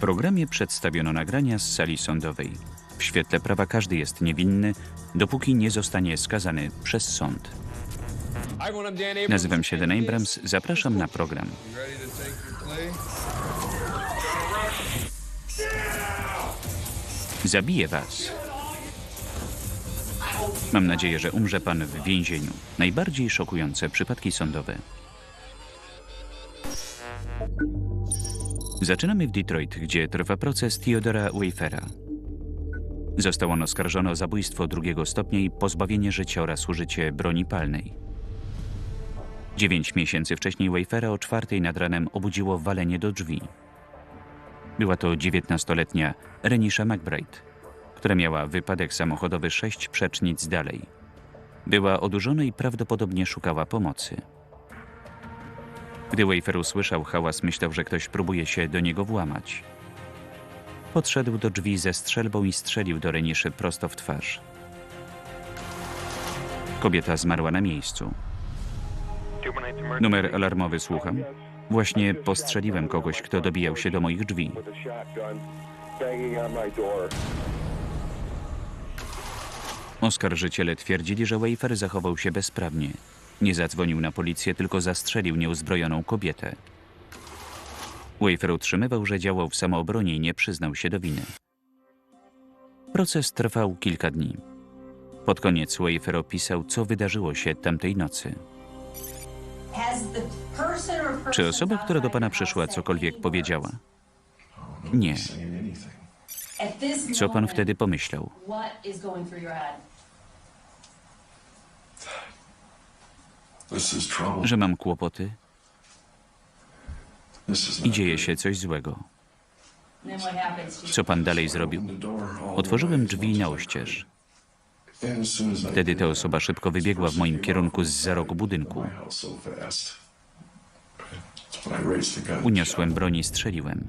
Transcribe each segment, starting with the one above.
programie przedstawiono nagrania z sali sądowej. W świetle prawa każdy jest niewinny, dopóki nie zostanie skazany przez sąd. Nazywam się Dan Abrams, zapraszam na program. Zabiję was. Mam nadzieję, że umrze pan w więzieniu. Najbardziej szokujące przypadki sądowe. Zaczynamy w Detroit, gdzie trwa proces Theodora Wayfera. Został on oskarżony o zabójstwo drugiego stopnia i pozbawienie życia oraz użycie broni palnej. Dziewięć miesięcy wcześniej Wayfera o czwartej nad ranem obudziło walenie do drzwi. Była to dziewiętnastoletnia Renisha McBride, która miała wypadek samochodowy sześć przecznic dalej. Była odurzona i prawdopodobnie szukała pomocy. Gdy Wayfair usłyszał hałas, myślał, że ktoś próbuje się do niego włamać. Podszedł do drzwi ze strzelbą i strzelił do Reniszy prosto w twarz. Kobieta zmarła na miejscu. Numer alarmowy słucham. Właśnie postrzeliłem kogoś, kto dobijał się do moich drzwi. Oskarżyciele twierdzili, że Wayfair zachował się bezprawnie. Nie zadzwonił na policję, tylko zastrzelił nieuzbrojoną kobietę. Wayfair utrzymywał, że działał w samoobronie i nie przyznał się do winy. Proces trwał kilka dni. Pod koniec Wayfair opisał, co wydarzyło się tamtej nocy. Czy osoba, która do pana przyszła, cokolwiek powiedziała? Nie. Co pan wtedy pomyślał? Że mam kłopoty i dzieje się coś złego. Co pan dalej zrobił? Otworzyłem drzwi na oścież. Wtedy ta osoba szybko wybiegła w moim kierunku z za rogu budynku. Uniosłem broń i strzeliłem.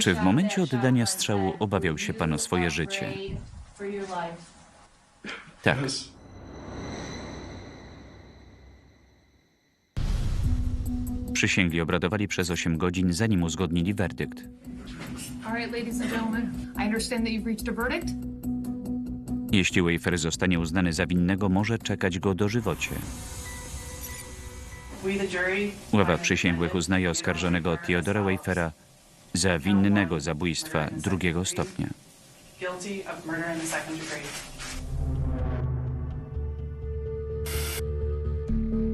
Czy w momencie oddania strzału obawiał się pan o swoje życie? Tak. Przysięgli obradowali przez 8 godzin, zanim uzgodnili werdykt. Jeśli Wayfair zostanie uznany za winnego, może czekać go dożywocie. Ława przysięgłych uznaje oskarżonego Theodora Wayfera za winnego zabójstwa drugiego stopnia. guilty of murder in the second degree.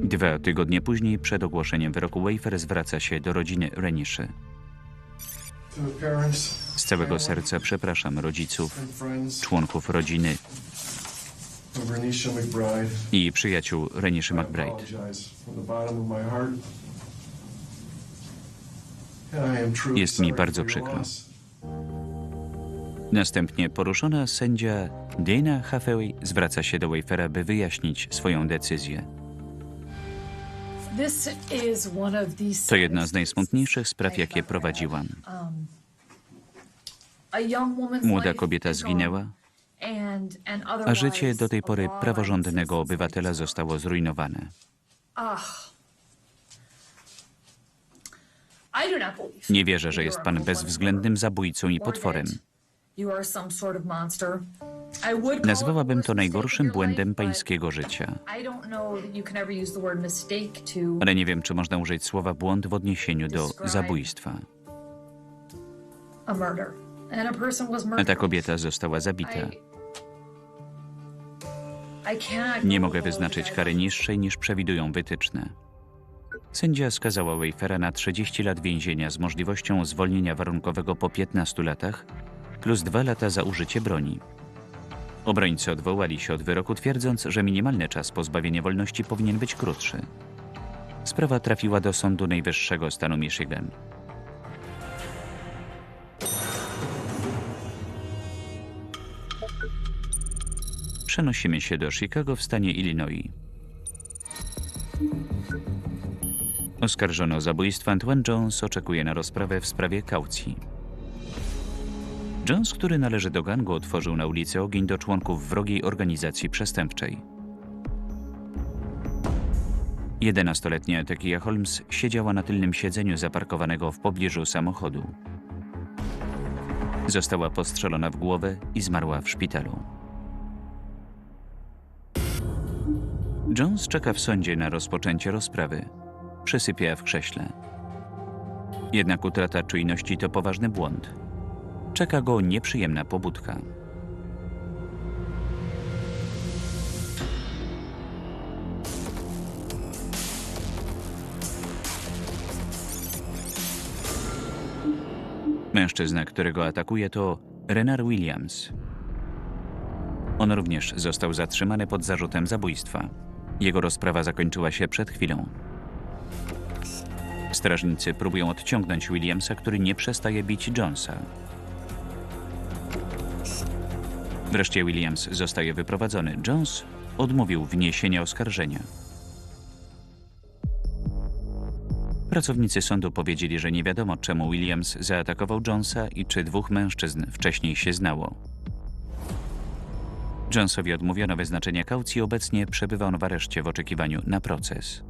Dwa tygodnie później, przed ogłoszeniem wyroku, Wayfair zwraca się do rodziny Reniszy. Z całego serca przepraszam rodziców, członków rodziny i przyjaciół Reniszy McBride. Jest mi bardzo przykro. Następnie poruszona sędzia Dana Hathaway zwraca się do Wayfera, by wyjaśnić swoją decyzję. To jedna z najsmutniejszych spraw, jakie prowadziłam. Młoda kobieta zginęła, a życie do tej pory praworządnego obywatela zostało zrujnowane. Believe Nie wierzę, że jest pan bezwzględnym zabójcą i or potworem. Nazwałabym to najgorszym błędem pańskiego życia. Ale nie wiem, czy można użyć słowa błąd w odniesieniu do zabójstwa. a ta kobieta została zabita. Nie mogę wyznaczyć kary niższej niż przewidują wytyczne. Sędzia skazała Wayfera na 30 lat więzienia z możliwością zwolnienia warunkowego po 15 latach plus 2 lata za użycie broni. Obrońcy odwołali się od wyroku, twierdząc, że minimalny czas pozbawienia wolności powinien być krótszy. Sprawa trafiła do Sądu Najwyższego stanu Michigan. Przenosimy się do Chicago w stanie Illinois. Oskarżony o zabójstwo Antoine Jones oczekuje na rozprawę w sprawie kaucji. Jones, który należy do gangu, otworzył na ulicy ogień do członków wrogiej organizacji przestępczej. 11-letnia Tekia Holmes siedziała na tylnym siedzeniu zaparkowanego w pobliżu samochodu. Została postrzelona w głowę i zmarła w szpitalu. Jones czeka w sądzie na rozpoczęcie rozprawy. Przysypia w krześle. Jednak utrata czujności to poważny błąd. Czeka go nieprzyjemna pobudka. Mężczyzna, którego atakuje, to Renard Williams. On również został zatrzymany pod zarzutem zabójstwa. Jego rozprawa zakończyła się przed chwilą. Strażnicy próbują odciągnąć Williamsa, który nie przestaje bić Jonesa. Wreszcie Williams zostaje wyprowadzony. Jones odmówił wniesienia oskarżenia. Pracownicy sądu powiedzieli, że nie wiadomo, czemu Williams zaatakował Jonesa i czy dwóch mężczyzn wcześniej się znało. Jonesowi odmówiono wyznaczenia kaucji, obecnie przebywa on w areszcie w oczekiwaniu na proces.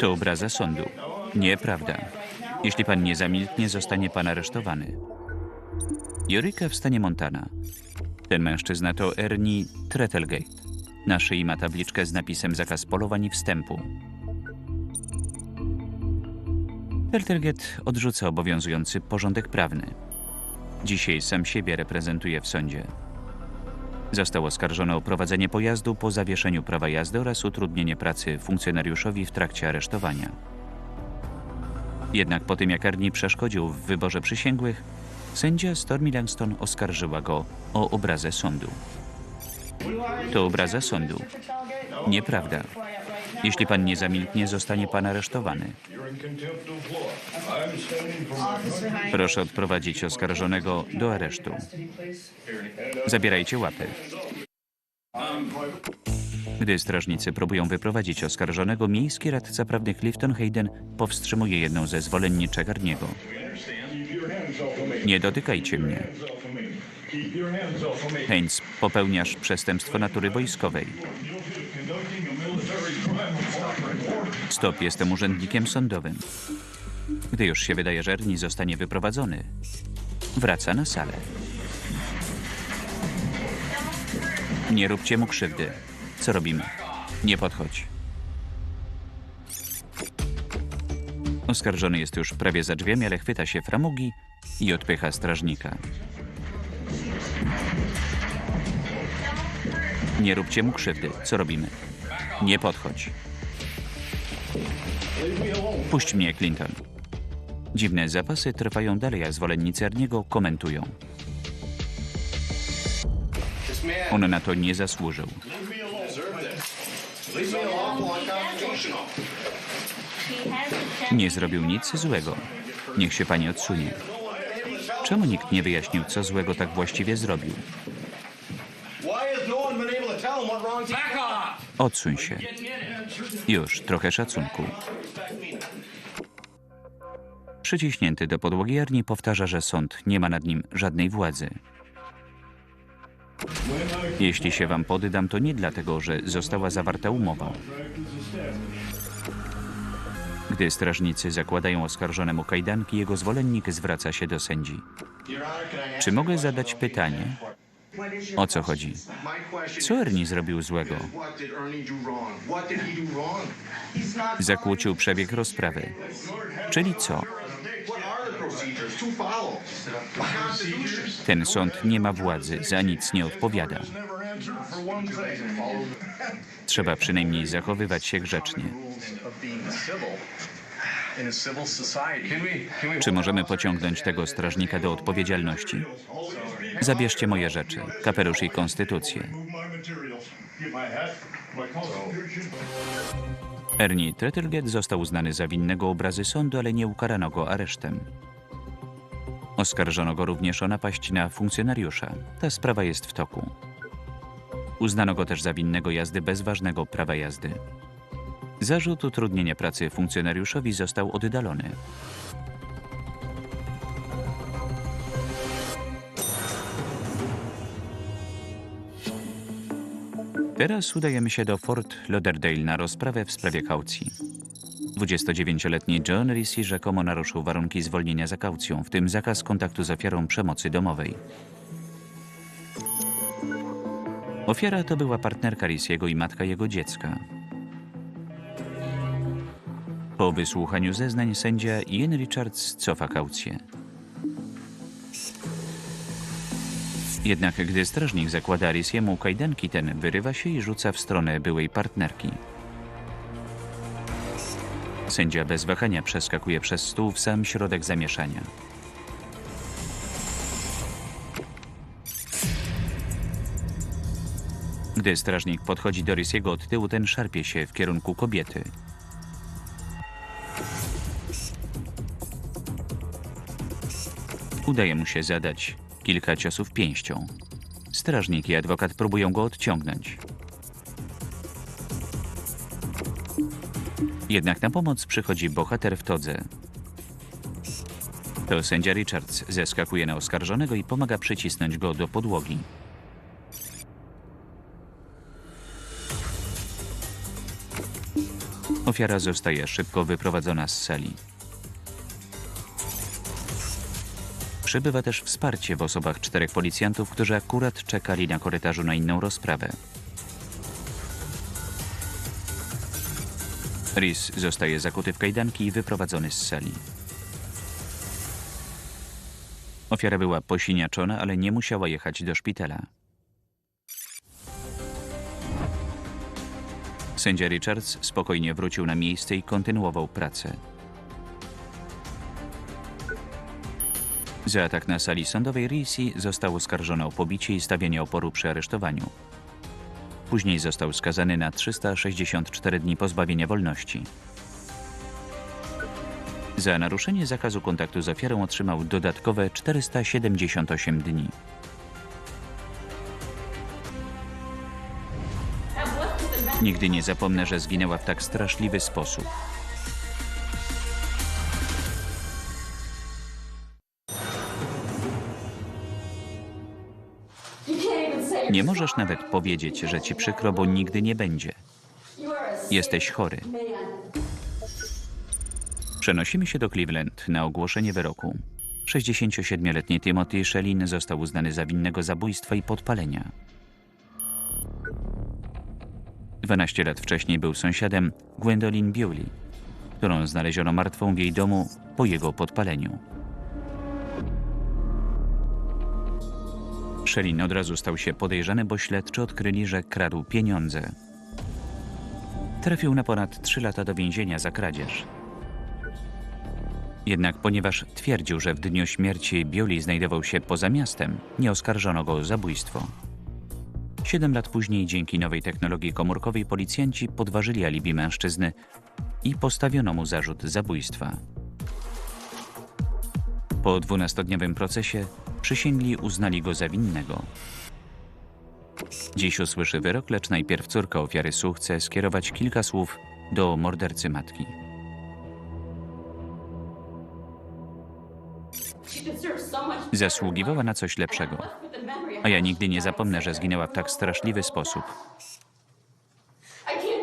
To obraza sądu. Nieprawda. Jeśli pan nie zamilknie, zostanie pan aresztowany. Jorika w stanie Montana. Ten mężczyzna to Ernie Tretelgate. Na szyi ma tabliczkę z napisem zakaz polowań i wstępu. Tretelgate odrzuca obowiązujący porządek prawny. Dzisiaj sam siebie reprezentuje w sądzie. Został oskarżony o prowadzenie pojazdu po zawieszeniu prawa jazdy oraz utrudnienie pracy funkcjonariuszowi w trakcie aresztowania. Jednak po tym jak Ernie przeszkodził w wyborze przysięgłych, sędzia Stormy Langston oskarżyła go o obrazę sądu. To obraza sądu. Nieprawda. Jeśli pan nie zamilknie, zostanie pan aresztowany. Proszę odprowadzić oskarżonego do aresztu. Zabierajcie łapy. Gdy strażnicy próbują wyprowadzić oskarżonego, miejski radca prawny Clifton Hayden powstrzymuje jedną ze zwolenniczek Arniego. Nie dotykajcie mnie. Haynes, popełniasz przestępstwo natury wojskowej. Stop, jestem urzędnikiem sądowym. Gdy już się wydaje, że Ernie zostanie wyprowadzony, wraca na salę. Nie róbcie mu krzywdy. Co robimy? Nie podchodź. Oskarżony jest już prawie za drzwiami, ale chwyta się framugi i odpycha strażnika. Nie róbcie mu krzywdy. Co robimy? Nie podchodź. Puść mnie, Clinton. Dziwne zapasy trwają dalej, a zwolennicy Erniego komentują. On na to nie zasłużył. Nie zrobił nic złego. Niech się pani odsunie. Czemu nikt nie wyjaśnił, co złego tak właściwie zrobił? Odsuń się. Już, trochę szacunku. Przyciśnięty do podłogi Ernie powtarza, że sąd nie ma nad nim żadnej władzy. Jeśli się wam poddam, to nie dlatego, że została zawarta umowa. Gdy strażnicy zakładają oskarżonemu kajdanki, jego zwolennik zwraca się do sędzi. Czy mogę zadać pytanie? O co chodzi? Co Ernie zrobił złego? Zakłócił przebieg rozprawy. Czyli co? Ten sąd nie ma władzy, za nic nie odpowiada. Trzeba przynajmniej zachowywać się grzecznie. Czy możemy pociągnąć tego strażnika do odpowiedzialności? Zabierzcie moje rzeczy, kapelusz i konstytucję. Ernie Tretelgate został uznany za winnego obrazy sądu, ale nie ukarano go aresztem. Oskarżono go również o napaść na funkcjonariusza. Ta sprawa jest w toku. Uznano go też za winnego jazdy bez ważnego prawa jazdy. Zarzut utrudnienia pracy funkcjonariuszowi został oddalony. Teraz udajemy się do Fort Lauderdale na rozprawę w sprawie kaucji. 29-letni John Risi rzekomo naruszył warunki zwolnienia za kaucją, w tym zakaz kontaktu z ofiarą przemocy domowej. Ofiara to była partnerka Risiego i matka jego dziecka. Po wysłuchaniu zeznań sędzia Ian Richards cofa kaucję. Jednak gdy strażnik zakłada Risiemu kajdanki, ten wyrywa się i rzuca w stronę byłej partnerki. Sędzia bez wahania przeskakuje przez stół w sam środek zamieszania. Gdy strażnik podchodzi do Risiego od tyłu, ten szarpie się w kierunku kobiety. Udaje mu się zadać kilka ciosów pięścią. Strażnik i adwokat próbują go odciągnąć. Jednak na pomoc przychodzi bohater w todze. To sędzia Richards zeskakuje na oskarżonego i pomaga przycisnąć go do podłogi. Ofiara zostaje szybko wyprowadzona z sali. Przybywa też wsparcie w osobach czterech policjantów, którzy akurat czekali na korytarzu na inną rozprawę. Rhys zostaje zakuty w kajdanki i wyprowadzony z sali. Ofiara była posiniaczona, ale nie musiała jechać do szpitala. Sędzia Richards spokojnie wrócił na miejsce i kontynuował pracę. Za atak na sali sądowej Risi został oskarżony o pobicie i stawianie oporu przy aresztowaniu. Później został skazany na 364 dni pozbawienia wolności. Za naruszenie zakazu kontaktu z ofiarą otrzymał dodatkowe 478 dni. Nigdy nie zapomnę, że zginęła w tak straszliwy sposób. Nie możesz nawet powiedzieć, że ci przykro, bo nigdy nie będzie. Jesteś chory. Przenosimy się do Cleveland na ogłoszenie wyroku. 67-letni Timothy Shelin został uznany za winnego zabójstwa i podpalenia. 12 lat wcześniej był sąsiadem Gwendolyn Bewley, którą znaleziono martwą w jej domu po jego podpaleniu. Shelin od razu stał się podejrzany, bo śledczy odkryli, że kradł pieniądze. Trafił na ponad 3 lata do więzienia za kradzież. Jednak ponieważ twierdził, że w dniu śmierci Bioli znajdował się poza miastem, nie oskarżono go o zabójstwo. Siedem lat później, dzięki nowej technologii komórkowej, policjanci podważyli alibi mężczyzny i postawiono mu zarzut zabójstwa. Po dwunastodniowym procesie przysięgli uznali go za winnego. Dziś usłyszy wyrok, lecz najpierw córka ofiary Su chce skierować kilka słów do mordercy matki. Zasługiwała na coś lepszego. A ja nigdy nie zapomnę, że zginęła w tak straszliwy sposób.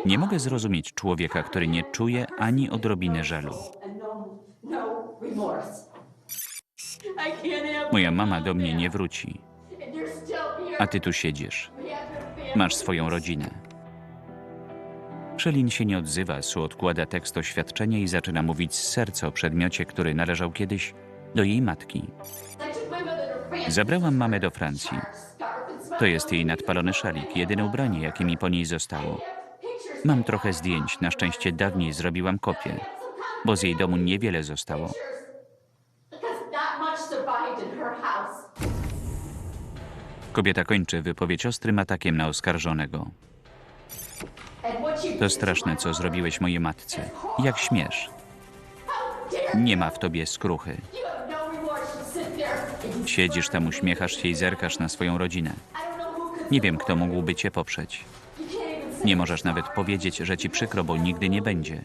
Nie mogę zrozumieć człowieka, który nie czuje ani odrobiny żalu. Moja mama do mnie nie wróci, a ty tu siedzisz. Masz swoją rodzinę. Szelin się nie odzywa, Su odkłada tekst oświadczenia i zaczyna mówić z serca o przedmiocie, który należał kiedyś do jej matki. Zabrałam mamę do Francji. To jest jej nadpalony szalik, jedyne ubranie, jakie mi po niej zostało. Mam trochę zdjęć, na szczęście dawniej zrobiłam kopię, bo z jej domu niewiele zostało. Kobieta kończy wypowiedź ostrym atakiem na oskarżonego. To straszne, co zrobiłeś mojej matce. Jak śmiesz? Nie ma w tobie skruchy. Siedzisz tam, uśmiechasz się i zerkasz na swoją rodzinę. Nie wiem, kto mógłby cię poprzeć. Nie możesz nawet powiedzieć, że ci przykro, bo nigdy nie będzie.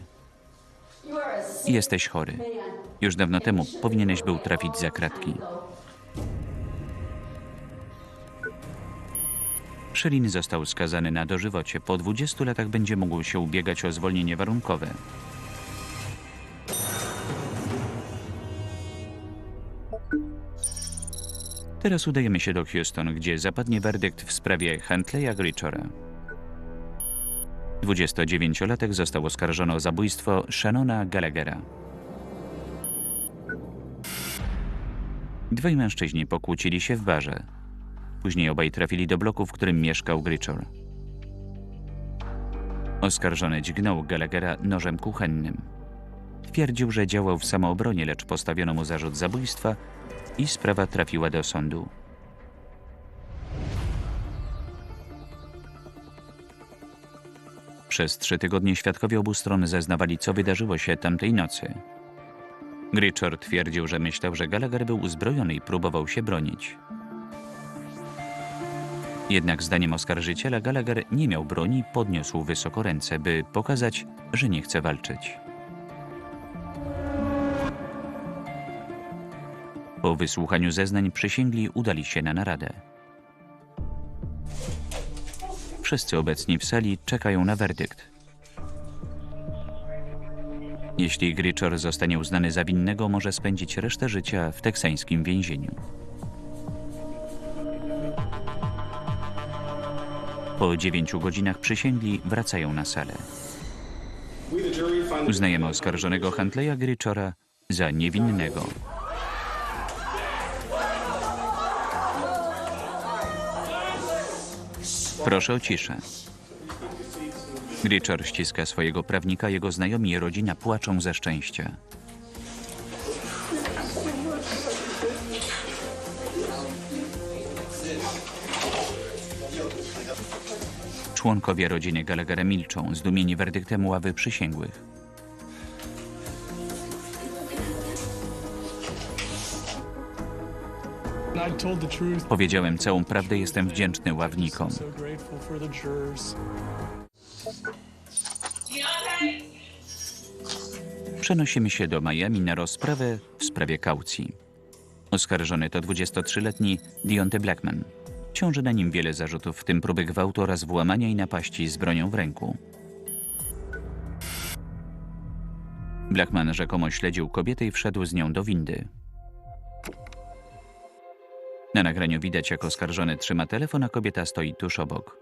Jesteś chory. Już dawno temu powinieneś był trafić za kratki. Szelin został skazany na dożywocie. Po 20 latach będzie mógł się ubiegać o zwolnienie warunkowe. Teraz udajemy się do Houston, gdzie zapadnie werdykt w sprawie Huntleya Grichora. 29-latek został oskarżony o zabójstwo Shannona Gallaghera. Dwaj mężczyźni pokłócili się w barze. Później obaj trafili do bloku, w którym mieszkał Grichor. Oskarżony dźgnął Gallaghera nożem kuchennym. Twierdził, że działał w samoobronie, lecz postawiono mu zarzut zabójstwa i sprawa trafiła do sądu. Przez trzy tygodnie świadkowie obu stron zeznawali, co wydarzyło się tamtej nocy. Grichor twierdził, że myślał, że Gallagher był uzbrojony i próbował się bronić. Jednak zdaniem oskarżyciela Gallagher nie miał broni podniósł wysoko ręce, by pokazać, że nie chce walczyć. Po wysłuchaniu zeznań przysięgli udali się na naradę. Wszyscy obecni w sali czekają na werdykt. Jeśli Grichor zostanie uznany za winnego, może spędzić resztę życia w teksańskim więzieniu. Po dziewięciu godzinach przysięgli wracają na salę. Uznajemy oskarżonego Huntleya Grichora za niewinnego. Proszę o ciszę. Grichor ściska swojego prawnika, jego znajomi i rodzina płaczą ze szczęścia. Członkowie rodziny Gallaghera milczą, zdumieni werdyktem ławy przysięgłych. Powiedziałem całą prawdę, jestem wdzięczny ławnikom. Przenosimy się do Miami na rozprawę w sprawie kaucji. Oskarżony to 23-letni Deontay Blackman. Ciąży na nim wiele zarzutów, w tym próby gwałtu oraz włamania i napaści z bronią w ręku. Blackman rzekomo śledził kobietę i wszedł z nią do windy. Na nagraniu widać, jak oskarżony trzyma telefon, a kobieta stoi tuż obok.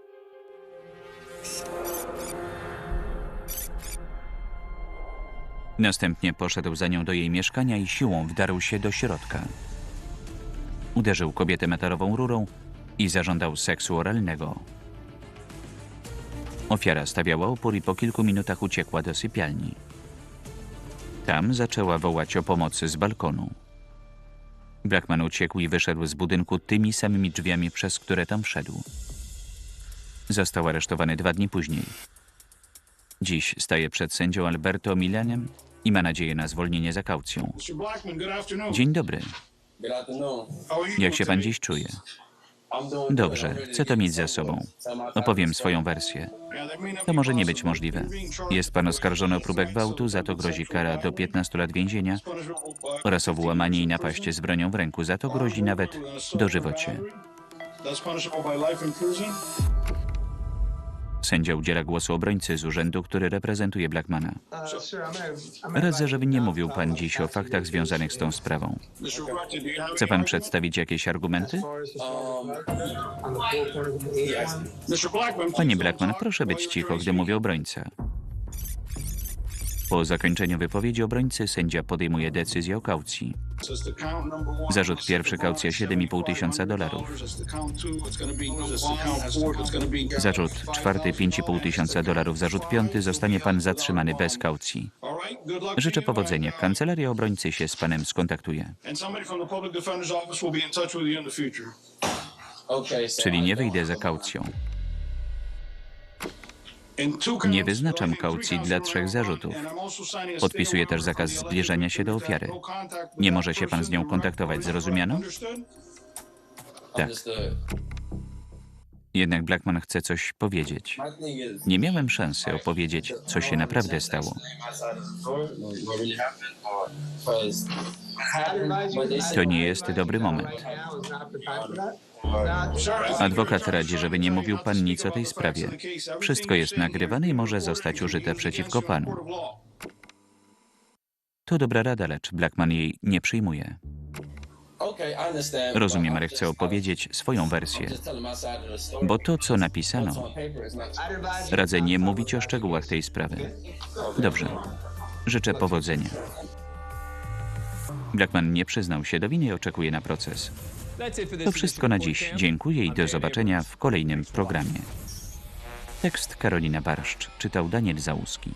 Następnie poszedł za nią do jej mieszkania i siłą wdarł się do środka. Uderzył kobietę metalową rurą i zażądał seksu oralnego. Ofiara stawiała opór i po kilku minutach uciekła do sypialni. Tam zaczęła wołać o pomocy z balkonu. Blackman uciekł i wyszedł z budynku tymi samymi drzwiami, przez które tam wszedł. Został aresztowany dwa dni później. Dziś staje przed sędzią Alberto Milanem i ma nadzieję na zwolnienie za kaucją. Dzień dobry. Jak się pan dziś czuje? Dobrze, chcę to mieć za sobą. Opowiem swoją wersję. To może nie być możliwe. Jest pan oskarżony o próbę gwałtu, za to grozi kara do 15 lat więzienia oraz o 15 włamanie i prison. z bronią w ręku. Za to grozi nawet dożywocie. That's punishable by life in prison. Sędzia udziela głosu obrońcy z urzędu, który reprezentuje Blackmana. Radzę, żeby nie mówił pan dziś o faktach związanych z tą sprawą. Chce pan przedstawić jakieś argumenty? Um, Panie Blackman, proszę być cicho, gdy speaking. mówi obrońca. Po zakończeniu wypowiedzi obrońcy sędzia podejmuje decyzję o kaucji. Zarzut pierwszy, kaucja 7,5 tysiąca dolarów. $7,500. As the count two, it's gonna be- as the count four, it's gonna be- Zarzut czwarty 5,5 tysiąca dolarów. Zarzut piąty zostanie pan zatrzymany bez kaucji. Życzę powodzenia. Kancelaria obrońcy się z panem skontaktuje. Czyli nie wyjdę za kaucją. Nie wyznaczam kaucji dla trzech zarzutów. Podpisuję też zakaz zbliżania się do ofiary. Nie może się pan z nią kontaktować, zrozumiano? Tak. Jednak Blackman chce coś powiedzieć. Nie miałem szansy opowiedzieć, co się naprawdę stało. To nie jest dobry moment. Adwokat radzi, żeby nie mówił pan nic o tej sprawie. Wszystko jest nagrywane i może zostać użyte przeciwko panu. To dobra rada, lecz Blackman jej nie przyjmuje. Rozumiem, ale chcę opowiedzieć swoją wersję. Bo to, co napisano, radzę nie mówić o szczegółach tej sprawy. Dobrze. Życzę powodzenia. Blackman nie przyznał się do winy i oczekuje na proces. To wszystko na dziś. Dziękuję i do zobaczenia w kolejnym programie. Tekst Karolina Barszcz czytał Daniel Załuski.